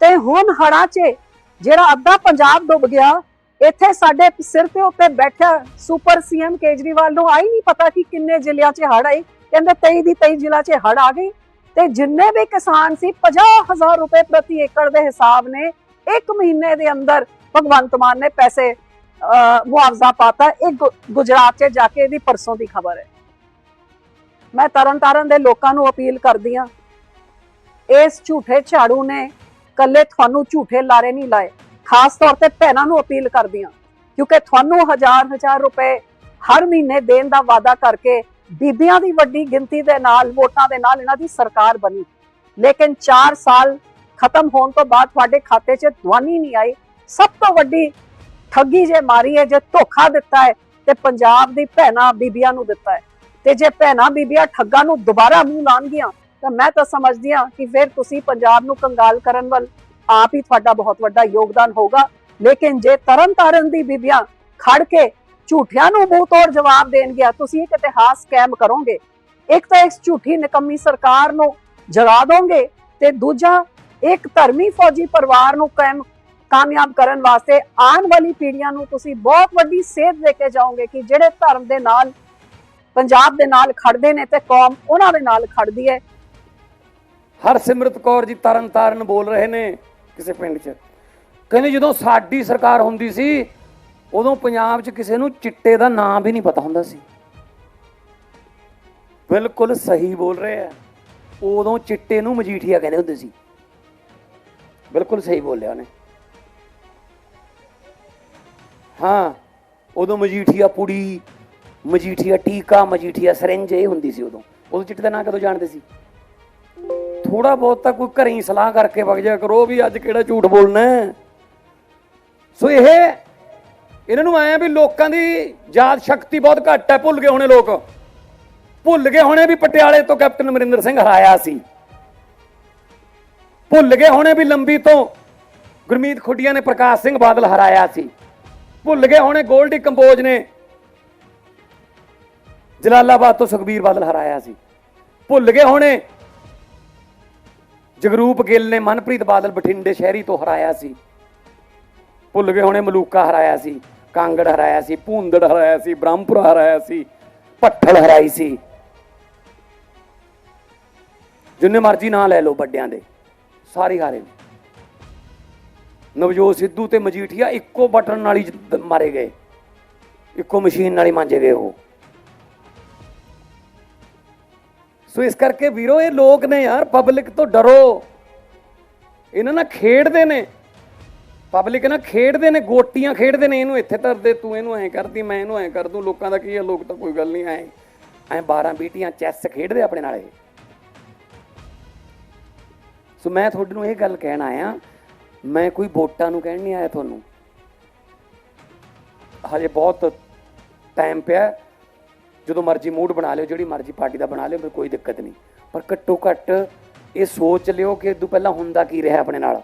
ਤੇ ਹੁਣ ਹੜਾ 'ਚ ਜਿਹੜਾ ਅੱਧਾ ਪੰਜਾਬ ਡੁੱਬ ਗਿਆ, ਇੱਥੇ ਸਾਡੇ ਸਿਰ ਤੇ ਉੱਤੇ ਬੈਠਾ ਸੁਪਰ ਸੀਐਮ ਕੇਜਰੀਵਾਲ ਨੂੰ ਆਈ ਨਹੀਂ ਪਤਾ ਕਿ ਕਿੰਨੇ ਜ਼ਿਲ੍ਹਿਆਂ 'ਚ ਹੜ ਆਈ ਕਹਿੰਦੇ 23 ਦੀ 23 ਜ਼ਿਲ੍ਹਾ 'ਚ ਹੜ ਆ ਗਈ ਤੇ ਜਿੰਨੇ ਵੀ ਕਿਸਾਨ ਸੀ 50000 ਰੁਪਏ ਪ੍ਰਤੀ ਏਕੜ ਦੇ ਹਿਸਾਬ ਨੇ ਇੱਕ ਮਹੀਨੇ ਦੇ ਅੰਦਰ ਭਗਵੰਤ ਮਾਨ ਨੇ ਪੈਸੇ ਮੁਆਵਜ਼ਾ ਪਾਤਾ, ਇਹ ਗੁ- ਗੁਜਰਾਤ 'ਚ ਜਾ ਕੇ ਇਹਦੀ ਪਰਸੋਂ ਦੀ ਖਬਰ ਹੈ। ਮੈਂ ਤਰਨ ਤਾਰਨ ਦੇ ਲੋਕਾਂ ਨੂੰ ਅਪੀਲ ਕਰਦੀ ਆ ਇਸ ਝੂਠੇ ਝਾੜੂ ਨੇ ਕੱਲੇ ਤੁਹਾਨੂੰ ਝੂਠੇ ਲਾਰੇ ਨਹੀਂ ਲਾਏ, ਖਾਸ ਤੌਰ ਤੇ ਭੈਣਾਂ ਨੂੰ ਅਪੀਲ ਕਰਦੀ ਆ ਕਿਉਂਕਿ ਤੁਹਾਨੂੰ ਹਜ਼ਾਰ ਹਜ਼ਾਰ ਰੁਪਏ ਹਰ ਮਹੀਨੇ ਦੇਣ ਦਾ ਵਾਅਦਾ ਕਰਕੇ ਬੀਬੀਆਂ ਦੀ ਵੱਡੀ ਗਿਣਤੀ ਦੇ ਨਾਲ, ਵੋਟਾਂ ਦੇ ਨਾਲ ਇਹਨਾਂ ਦੀ ਸਰਕਾਰ ਬਣੀ। ਲੇਕਿਨ 4 ਸਾਲ ਖਤਮ ਹੋਣ ਤੋਂ ਬਾਅਦ ਤੁਹਾਡੇ ਖਾਤੇ 'ਚ ਦਵਾਨੀ ਨਹੀਂ ਆਈ, ਸਭ ਤੋਂ ਵੱਡੀ ਠੱਗੀ ਜੇ ਮਾਰੀ ਹੈ, ਜੇ ਧੋਖਾ ਦਿੱਤਾ ਹੈ, ਤੇ ਪੰਜਾਬ ਦੀ ਭੈਣਾਂ ਬੀਬੀਆਂ ਨੂੰ ਦਿੱਤਾ ਹੈ। ਤੇ ਜੇ ਭੈਣਾਂ ਬੀਬੀਆਂ ਠੱਗਾਂ ਨੂੰ ਦੁਬਾਰਾ ਮੂੰਹ ਲਾਣਗੀਆਂ ਤਾਂ ਮੈਂ ਤਾਂ ਸਮਝਦੀ ਹਾਂ ਕਿ ਫਿਰ ਤੁਸੀਂ ਪੰਜਾਬ ਨੂੰ ਕੰਗਾਲ ਕਰਨ ਵੱਲ ਆਪ ਹੀ ਤੁਹਾਡਾ ਬਹੁਤ ਵੱਡਾ ਯੋਗਦਾਨ ਹੋਗਾ ਲੇਕਿਨ ਜੇ ਤਰਨ ਤਾਰਨ ਦੀ ਬੀਬੀਆਂ ਖੜ ਕੇ ਝੂਠਿਆਂ ਨੂੰ ਮੂੰਹ ਤੋੜ ਜਵਾਬ ਦੇਣਗੀਆਂ, ਤੁਸੀਂ ਇੱਕ ਇਤਿਹਾਸ ਕਾਇਮ ਕਰੋਗੇ। ਇੱਕ ਤਾਂ ਇਸ ਝੂਠੀ ਨਿਕੰਮੀ ਸਰਕਾਰ ਨੂੰ ਜਗਾ ਦੋਗੇ ਤੇ ਦੂਜਾ, ਇੱਕ ਧਰਮੀ ਫੌਜੀ ਪਰਿਵਾਰ ਨੂੰ ਕਾਇਮ ਕਾਮਯਾਬ ਕਰਨ ਵਾਸਤੇ ਆਉਣ ਵਾਲੀ ਪੀੜ੍ਹੀਆਂ ਨੂੰ ਤੁਸੀਂ ਬਹੁਤ ਵੱਡੀ ਸੇਧ ਦੇ ਕੇ ਜਾਓਗੇ ਕਿ ਜਿਹੜੇ ਧਰਮ ਦੇ ਨਾਲ, ਪੰਜਾਬ ਦੇ ਨਾਲ ਖੜਦੇ ਨੇ ਤੇ ਕੌਮ ਉਹਨਾਂ ਦੇ ਨਾਲ ਖੜਦੀ ਹੈ ਹਰਸਿਮਰਤ ਕੌਰ ਜੀ ਤਰਨ ਬੋਲ ਰਹੇ ਨੇ ਕਿਸੇ ਪਿੰਡ 'ਚ। ਕਹਿੰਦੇ ਜਦੋਂ ਸਾਡੀ ਸਰਕਾਰ ਹੁੰਦੀ ਸੀ, ਉਦੋਂ ਪੰਜਾਬ 'ਚ ਕਿਸੇ ਨੂੰ ਚਿੱਟੇ ਦਾ ਨਾਮ ਵੀ ਨਹੀਂ ਪਤਾ ਹੁੰਦਾ ਸੀ। ਬਿਲਕੁਲ ਸਹੀ ਬੋਲ ਰਹੇ ਆ। ਉਦੋਂ ਚਿੱਟੇ ਨੂੰ ਮਜੀਠੀਆ ਕਹਿੰਦੇ ਹੁੰਦੇ ਸੀ। ਬਿਲਕੁਲ ਸਹੀ ਬੋਲਿਆ ਉਹਨੇ। ਹਾਂ, ਉਦੋਂ ਮਜੀਠੀਆ ਪੁੜੀ, ਮਜੀਠੀਆ ਟੀਕਾ, ਮਜੀਠੀਆ ਸਰਿੰਜ, ਇਹ ਹੁੰਦੀ ਸੀ ਉਦੋਂ। ਉਦੋਂ ਚਿੱਟੇ ਦਾ ਨਾਂ ਕਦੋਂ ਜਾਣਦੇ ਸੀ? ਥੋੜਾ ਬਹੁਤ ਤਾਂ ਕੋਈ ਘਰੇ ਹੀ ਸਲਾਹ ਕਰਕੇ ਵਗ ਜਾ ਕਰੋ ਵੀ ਅੱਜ ਕਿਹੜਾ ਝੂਠ ਬੋਲਣਾ ਸੋ ਇਹ, ਇਹਨਾਂ ਨੂੰ ਆਇਆ ਵੀ ਲੋਕਾਂ ਦੀ ਯਾਦ ਸ਼ਕਤੀ ਬਹੁਤ ਘੱਟ ਹੈ, ਭੁੱਲ ਗਏ ਹੋਣੇ ਲੋਕ। ਭੁੱਲ ਗਏ ਹੋਣੇ ਵੀ ਪਟਿਆਲੇ ਤੋਂ ਕੈਪਟਨ ਅਮਰਿੰਦਰ ਸਿੰਘ ਹਰਾਇਆ ਸੀ। ਭੁੱਲ ਗਏ ਹੋਣੇ ਵੀ ਲੰਬੀ ਤੋਂ ਗੁਰਮੀਤ ਖੁੱਡੀਆਂ ਨੇ ਪ੍ਰਕਾਸ਼ ਸਿੰਘ ਬਾਦਲ ਹਰਾਇਆ ਸੀ। ਭੁੱਲ ਗਏ ਹੋਣੇ, ਗੋਲਡੀ ਕੰਪੋਜ ਨੇ। ਜਲਾਲਾਬਾਦ ਤੋਂ ਸੁਖਬੀਰ ਬਾਦਲ ਹਰਾਇਆ ਸੀ। ਭੁੱਲ ਗਏ ਹੋਣੇ। ਜਗਰੂਪ ਗਿੱਲ ਨੇ ਮਨਪ੍ਰੀਤ ਬਾਦਲ ਬਠਿੰਡੇ ਸ਼ਹਿਰੀ ਤੋਂ ਹਰਾਇਆ ਸੀ। ਭੁੱਲ ਗਏ ਹੋਣੇ, ਮਲੂਕਾ ਹਰਾਇਆ ਸੀ, ਕਾਂਗੜ ਹਰਾਇਆ ਸੀ, ਭੂੰਦੜ ਹਰਾਇਆ ਸੀ, ਬ੍ਰਹਮਪੁਰਾ ਹਰਾਇਆ ਸੀ ਪੱਠਲ ਹਰਾਈ ਸੀ। ਜਿੰਨੇ ਮਰਜ਼ੀ ਨਾਂ ਲੈ ਲਓ ਵੱਡਿਆਂ ਦੇ, ਸਾਰੇ ਹਾਰੇ ਨੇ। ਨਵਜੋਤ ਸਿੱਧੂ ਤੇ ਮਜੀਠੀਆ ਇੱਕੋ ਬਟਨ ਨਾਲ ਹੀ ਮਾਰੇ ਗਏ। ਇੱਕੋ ਮਸ਼ੀਨ ਨਾਲ ਹੀ ਮਾਂਜੇ ਗਏ ਉਹ। ਸੋ ਇਸ ਕਰਕੇ ਵੀਰੋ, ਇਹ ਲੋਕ ਨੇ ਯਾਰ ਪਬਲਿਕ ਤੋਂ ਡਰੋ। ਇਹਨਾਂ ਨਾਲ ਖੇਡਦੇ ਨੇ। ਪਬਲਿਕ ਨਾਲ ਖੇਡਦੇ ਨੇ, ਗੋਟੀਆਂ ਖੇਡਦੇ ਨੇ। ਇਹਨੂੰ ਇੱਥੇ ਧਰ ਦੇ, ਤੂੰ ਇਹਨੂੰ ਐਂ ਕਰਦੀ, ਮੈਂ ਇਹਨੂੰ ਐਂ ਕਰ ਦੂੰ। ਲੋਕਾਂ ਦਾ ਕੀ ਹੈ ਲੋਕ ਤਾਂ ਕੋਈ ਗੱਲ ਨਹੀਂ, ਐਂ ਐਂ 12 ਬੀਟੀਆਂ ਚੈਸ ਖੇਡਦੇ ਆਪਣੇ ਨਾਲ ਇਹ। ਸੋ ਮੈਂ ਤੁਹਾਡੇ ਨੂੰ ਇਹ ਗੱਲ ਕਹਿਣ ਆਇਆ ਮੈਂ ਕੋਈ ਵੋਟਾਂ ਨੂੰ ਕਹਿਣ ਨਹੀਂ ਆਇਆ ਤੁਹਾਨੂੰ। ਹਜੇ ਬਹੁਤ ਟਾਈਮ ਪਿਆ ਜਦੋਂ ਮਰਜ਼ੀ ਮੂਡ ਬਣਾ ਲਿਓ, ਜਿਹੜੀ ਮਰਜ਼ੀ ਪਾਰਟੀ ਦਾ ਬਣਾ ਲਿਓ, ਮੈਨੂੰ ਕੋਈ ਦਿੱਕਤ ਨਹੀਂ। ਪਰ ਘੱਟੋ ਘੱਟ ਇਹ ਸੋਚ ਲਿਓ ਕਿ ਇਦੋਂ ਪਹਿਲਾਂ ਹੁੰਦਾ ਕੀ ਰਿਹਾ ਆਪਣੇ ਨਾਲ।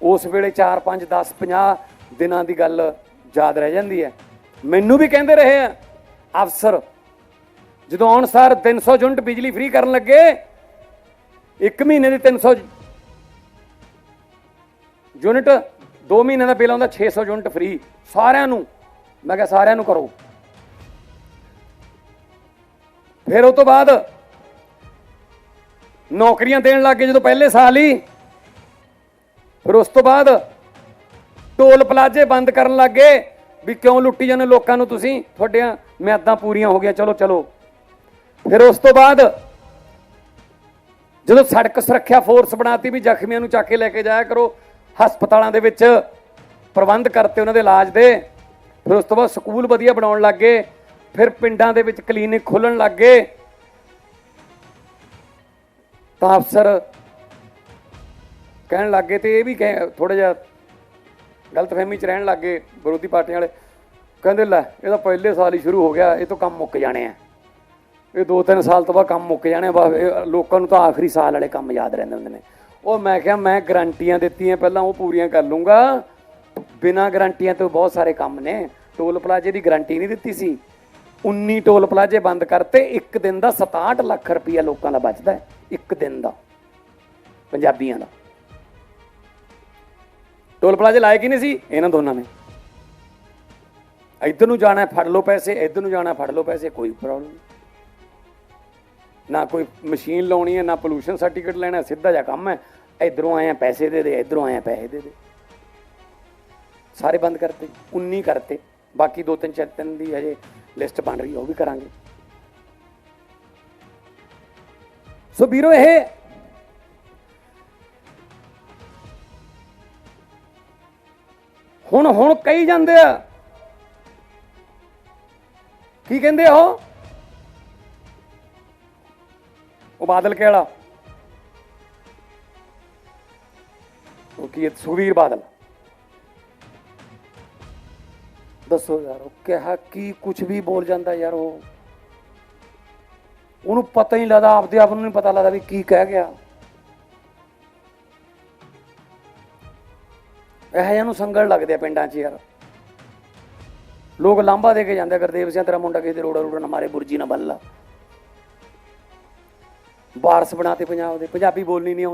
ਉਸ ਵੇਲੇ 4 5 10 50 ਦਿਨਾਂ ਦੀ ਗੱਲ ਯਾਦ ਰਹਿ ਜਾਂਦੀ ਹੈ। ਮੈਨੂੰ ਵੀ ਕਹਿੰਦੇ ਰਹੇ ਆ, ਅਫਸਰ, ਜਦੋਂ ਆਉਣ ਸਾਰ 300 ਯੂਨਿਟ ਬਿਜਲੀ ਫ੍ਰੀ ਕਰਨ ਲੱਗੇ ਇੱਕ ਮਹੀਨੇ ਦੇ 300 ਯੂਨਿਟ 2 ਮਹੀਨੇ ਦਾ ਬਿੱਲ ਆਉਂਦਾ 600 ਯੂਨਿਟ ਫ੍ਰੀ ਸਾਰਿਆਂ ਨੂੰ, ਮੈਂ ਕਿਹਾ ਸਾਰਿਆਂ ਨੂੰ ਕਰੋ। ਫਿਰ ਉਸ ਤੋਂ ਬਾਅਦ ਨੌਕਰੀਆਂ ਦੇਣ ਲੱਗੇ ਜਦੋਂ ਪਹਿਲੇ ਸਾਲ ਹੀ। ਫਿਰ ਉਸ ਤੋਂ ਬਾਅਦ ਟੋਲ ਪਲਾਜ਼ੇ ਬੰਦ ਕਰਨ ਲੱਗੇ ਵੀ ਕਿਉਂ ਲੁੱਟੀ ਜਾਂਦੇ ਲੋਕਾਂ ਨੂੰ ਤੁਸੀਂ? ਤੁਹਾਡੀਆਂ ਮਿਆਦਾਂ ਪੂਰੀਆਂ ਹੋ ਗਈਆਂ। ਚਲੋ ਚਲੋ। ਫਿਰ ਉਸ ਤੋਂ ਬਾਅਦ ਜਦੋਂ ਸੜਕ ਸੁਰੱਖਿਆ ਫੋਰਸ ਬਣਾਤੀ ਵੀ ਜ਼ਖਮੀਆਂ ਨੂੰ ਚੱਕ ਕੇ ਲੈ ਕੇ ਜਾਇਆ ਕਰੋ, ਹਸਪਤਾਲਾਂ ਦੇ ਵਿੱਚ ਪ੍ਰਬੰਧ ਕਰਤੇ ਉਹਨਾਂ ਦੇ ਇਲਾਜ ਦੇ, ਫਿਰ ਉਸ ਤੋਂ ਬਾਅਦ ਸਕੂਲ ਵਧੀਆ ਬਣਾਉਣ ਲੱਗ ਗਏ, ਫਿਰ ਪਿੰਡਾਂ ਦੇ ਵਿੱਚ ਕਲੀਨਿਕ ਖੋਲਣ ਗਏ। ਤਾਂ ਅਫਸਰ ਕਹਿਣ ਲੱਗੇ ਤੇ ਇਹ ਵੀ ਥੋੜਾ ਜਿਹਾ ਗਲਤਫਹਿਮੀ ਚ ਰਹਿਣ ਲੱਗੇ ਵਿਰੋਧੀ ਪਾਰਟੀਆਂ ਵਾਲੇ। ਕਹਿੰਦੇ ਲੈ, ਇਹ ਤਾਂ ਪਹਿਲੇ ਸਾਲ ਹੀ ਸ਼ੁਰੂ ਹੋ ਗਿਆ, ਇਹ ਤੋਂ ਕੰਮ ਮੁੱਕ ਜਾਣੇ ਆ। ਇਹ ਦੋ ਤਿੰਨ ਸਾਲ ਤੋਂ ਬਾਅਦ ਕੰਮ ਮੁੱਕ ਜਾਣੇ ਬਸ ਲੋਕਾਂ ਨੂੰ ਤਾਂ ਆਖਰੀ ਸਾਲ ਵਾਲੇ ਕੰਮ ਯਾਦ ਰਹਿੰਦੇ ਹੁੰਦੇ ਨੇ। ਉਹ ਮੈਂ ਕਿਹਾ, ਮੈਂ ਗਰੰਟੀਆਂ ਦਿੱਤੀਆਂ, ਪਹਿਲਾਂ ਉਹ ਪੂਰੀਆਂ ਕਰ ਲੂੰਗਾ। ਬਿਨਾਂ ਗਰੰਟੀਆਂ ਤੋਂ ਬਹੁਤ ਸਾਰੇ ਕੰਮ ਨੇ। ਟੋਲ ਪਲਾਜ਼ੇ ਦੀ ਗਰੰਟੀ ਨਹੀਂ ਦਿੱਤੀ ਸੀ। 19 ਟੋਲ ਪਲਾਜ਼ੇ ਬੰਦ ਕਰਤੇ, ਇੱਕ ਦਿਨ ਦਾ 67 ਲੱਖ ਰੁਪਈਆ ਲੋਕਾਂ ਦਾ ਬਚਦਾ ਇੱਕ ਦਿਨ ਦਾ। ਪੰਜਾਬੀਆਂ ਦਾ। ਟੋਲ ਪਲਾਜ਼ੇ ਲਾਏ ਕਿ ਨਹੀਂ ਸੀ? ਇਹਨਾਂ ਦੋਨਾਂ ਨੇ। ਇੱਧਰ ਨੂੰ ਜਾਣਾ ਫੜ ਲਓ ਪੈਸੇ, ਇੱਧਰ ਨੂੰ ਜਾਣਾ ਫੜ ਲਓ ਪੈਸੇ, ਕੋਈ ਪ੍ਰੋਬਲਮ ਨਹੀਂ। ਨਾ ਕੋਈ ਮਸ਼ੀਨ ਲਾਉਣੀ ਹੈ, ਨਾ ਪੋਲੂਸ਼ਨ ਸਰਟੀਫਿਕੇਟ ਲੈਣਾ, ਸਿੱਧਾ ਜਿਹਾ ਕੰਮ ਹੈ। ਇਧਰੋਂ ਆਇਆ ਪੈਸੇ ਦੇ ਦੇ, ਇਧਰੋਂ ਆਇਆ ਪੈਸੇ ਦੇ ਦੇ। ਸਾਰੇ ਬੰਦ ਕਰਤੇ 19 ਕਰਤੇ। ਬਾਕੀ ਦੋ ਤਿੰਨ, ਚਾਰ ਤਿੰਨ ਦੀ ਹਜੇ ਲਿਸਟ ਬਣ ਰਹੀ ਉਹ ਵੀ ਕਰਾਂਗੇ। ਸੋ ਵੀਰੋ, ਇਹ ਹੁਣ ਹੁਣ ਕਹੀ ਜਾਂਦੇ ਆ। ਕੀ ਕਹਿੰਦੇ ਆ ਉਹ? ਉਹ ਬਾਦਲ ਕਿਹੜਾ? ਉਹ ਕੀ ਹੈ, ਸੁਖਬੀਰ ਬਾਦਲ। ਦੱਸੋ ਯਾਰ ਉਹ ਕਿਹਾ ਕੀ ਕੁਝ ਵੀ ਬੋਲ ਜਾਂਦਾ ਯਾਰ ਉਹ। ਉਹਨੂੰ ਪਤਾ ਹੀ ਲੱਗਦਾ ਆਪਦੇ ਆਪ ਨੂੰ ਨਹੀਂ ਪਤਾ ਲੱਗਦਾ ਵੀ ਕੀ ਕਹਿ ਗਿਆ। ਇਹ ਜਿਹਾ ਨੂੰ ਸੰਗਲ ਲੱਗਦੇ ਆ ਪਿੰਡਾਂ 'ਚ ਯਾਰ। ਲੋਕ ਲਾਂਬਾ ਦੇ ਕੇ ਜਾਂਦੇ ਆ, ਗੁਰਦੇਵ ਸਿੰਘ ਤੇਰਾ ਮੁੰਡਾ ਕਿਸੇ ਦੇ ਰੋੜਾ ਰੋੜਾ ਨਾ ਮਾਰੇ ਬੁਰਜੀ ਨਾ ਬੱਲਾ ਵਾਰਸ ਬਣਾਤੇ ਪੰਜਾਬ ਦੇ ਪੰਜਾਬੀ ਬੋਲਣੀ ਨਹੀਂ ਆਉਂਦੀ।